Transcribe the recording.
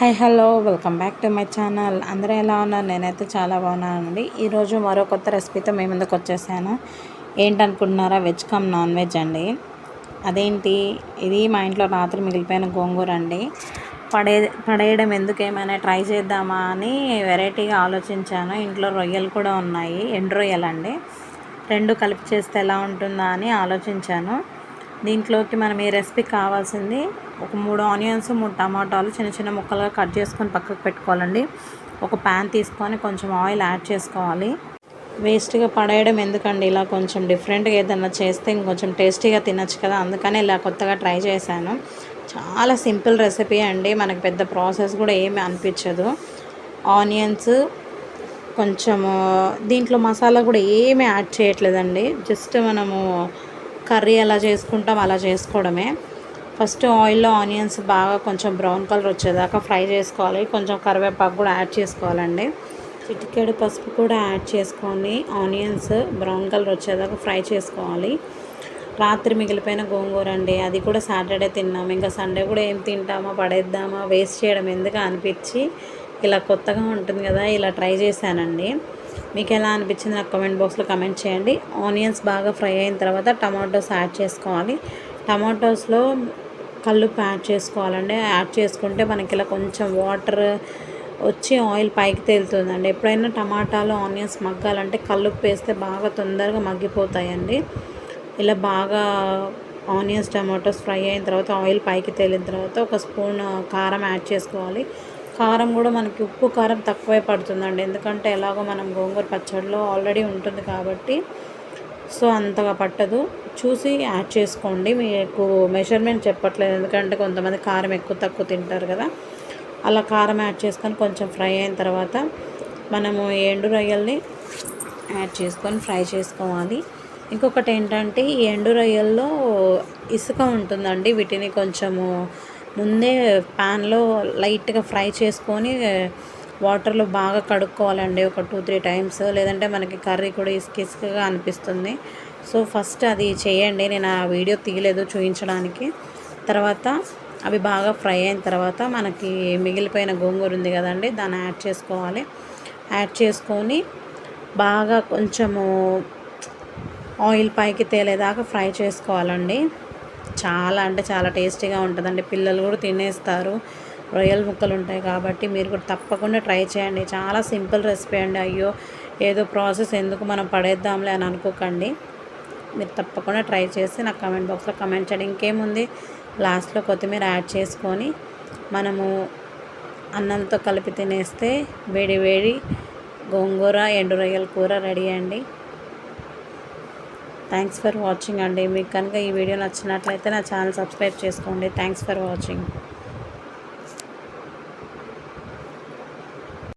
Hi hello welcome back to my channel. అందరూ ఎలా ఉన్నారు? నేనైతే చాలా బాగున్నానండి. ఈరోజు మరో కొత్త రెసిపీతో మీ ముందుకు వచ్చేసాను. ఏంటనుకుంటున్నారా? వెజ్ కమ్ నాన్ వెజ్ అండి. అదేంటి? ఇది మా ఇంట్లో రాత్రి మిగిలిపోయిన గోంగూర అండి. పడే పడేయడం ఎందుకు ఏమైనా ట్రై చేద్దామా అని వెరైటీగా ఆలోచించాను. ఇంట్లో రొయ్యలు కూడా ఉన్నాయి. ఎండు రొయ్యలు అండి రెండు కలిపి చేస్తే ఎలా ఉంటుందా అని ఆలోచించాను. దీంట్లోకి మనం ఏ రెసిపీ కావాల్సింది ఒక మూడు ఆనియన్స్ మూడు టమాటాలు చిన్న చిన్న ముక్కలుగా కట్ చేసుకొని పక్కకు పెట్టుకోవాలండి. ఒక ప్యాన్ తీసుకొని కొంచెం ఆయిల్ యాడ్ చేసుకోవాలి. వేస్ట్గా పడేయడం ఎందుకండి? ఇలా కొంచెం డిఫరెంట్గా ఏదన్నా చేస్తే ఇంకొంచెం టేస్టీగా తినచ్చు కదా. అందుకని ఇలా కొత్తగా ట్రై చేశాను. చాలా సింపుల్ రెసిపీ అండి. మనకి పెద్ద ప్రాసెస్ కూడా ఏమి అనిపించదు. ఆనియన్స్ కొంచెము దీంట్లో మసాలా కూడా ఏమీ యాడ్ చేయట్లేదండి. జస్ట్ మనము కర్రీ ఎలా చేసుకుంటాం అలా చేసుకోవడమే. ఫస్ట్ ఆయిల్లో ఆనియన్స్ బాగా కొంచెం బ్రౌన్ కలర్ వచ్చేదాకా ఫ్రై చేసుకోవాలి. కొంచెం కరివేపాకు కూడా యాడ్ చేసుకోవాలండి. చిటికెడు పసుపు కూడా యాడ్ చేసుకొని ఆనియన్స్ బ్రౌన్ కలర్ వచ్చేదాకా ఫ్రై చేసుకోవాలి. రాత్రి మిగిలిపోయిన గోంగూర అండి. అది కూడా సాటర్డే తిన్నాము ఇంకా సండే కూడా ఏం తింటామా పడేద్దామా వేస్ట్ చేయడం ఎందుకు అనిపించి ఇలా కొత్తగా ఉంటుంది కదా ఇలా ట్రై చేశానండి. మీకు ఎలా అనిపించింది నాకు కమెంట్ బాక్స్లో కమెంట్ చేయండి. ఆనియన్స్ బాగా ఫ్రై అయిన తర్వాత టమాటోస్ యాడ్ చేసుకోవాలి. టమాటోస్లో కల్లుప్పు యాడ్ చేసుకోవాలండి. యాడ్ చేసుకుంటే మనకి ఇలా కొంచెం వాటర్ వచ్చి ఆయిల్ పైకి తేలుతుందండి. ఎప్పుడైనా టమాటాలు ఆనియన్స్ మగ్గాలంటే కల్లుప్పు వేస్తే బాగా తొందరగా మగ్గిపోతాయండి. ఇలా బాగా ఆనియన్స్ టమాటోస్ ఫ్రై అయిన తర్వాత ఆయిల్ పైకి తేలిన తర్వాత ఒక స్పూన్ కారం యాడ్ చేసుకోవాలి. కారం కూడా మనకి ఉప్పు కారం తక్కువే పడుతుందండి. ఎందుకంటే ఎలాగో మనం గోంగూర పచ్చడిలో ఆల్రెడీ ఉంటుంది కాబట్టి సో అంతగా పట్టదు. చూసి యాడ్ చేసుకోండి. మీకు మెజర్మెంట్ చెప్పట్లేదు. ఎందుకంటే కొంతమంది కారం ఎక్కువ తక్కువ తింటారు కదా. అలా కారం యాడ్ చేసుకొని కొంచెం ఫ్రై అయిన తర్వాత మనము ఎండు రొయ్యల్ని యాడ్ చేసుకొని ఫ్రై చేసుకోవాలి. ఇంకొకటి ఏంటంటే ఈ ఎండు రొయ్యల్లో ఇసుక ఉంటుందండి. వీటిని కొంచెము ముందే ప్యాన్లో లైట్గా ఫ్రై చేసుకొని వాటర్లో బాగా కడుక్కోవాలండి ఒక టూ త్రీ టైమ్స్. లేదంటే మనకి కర్రీ కూడా ఇసుక ఇసుకగా అనిపిస్తుంది. సో ఫస్ట్ అది చేయండి. నేను ఆ వీడియో తీయలేదు చూపించడానికి తర్వాత అవి బాగా ఫ్రై అయిన తర్వాత మనకి మిగిలిపోయిన గోంగూర ఉంది కదండి దాన్ని యాడ్ చేసుకోవాలి. యాడ్ చేసుకొని బాగా కొంచెము ఆయిల్ పైకి తేలేదాకా ఫ్రై చేసుకోవాలండి. చాలా అంటే చాలా టేస్టీగా ఉంటుందండి. పిల్లలు కూడా తినేస్తారు. రొయ్యల ముక్కలు ఉంటాయి కాబట్టి మీరు కూడా తప్పకుండా ట్రై చేయండి. చాలా సింపుల్ రెసిపీ అండి. అయ్యో ఏదో ప్రాసెస్ ఎందుకు మనం పడేద్దాంలే అని అనుకోకండి. మీరు తప్పకుండా ట్రై చేసి నాకు కమెంట్ బాక్స్లో కమెంట్ చేయండి. ఇంకేముంది? లాస్ట్లో కొత్తిమీర యాడ్ చేసుకొని మనము అన్నంతో కలిపి తినేస్తే వేడి వేడి గోంగూర ఎండు రొయ్యల కూర రెడీ అండి. థ్యాంక్స్ ఫర్ వాచింగ్ అండి. మీకు కనుక ఈ వీడియో నచ్చినట్లయితే నా ఛానల్ సబ్స్క్రైబ్ చేసుకోండి. Thanks for watching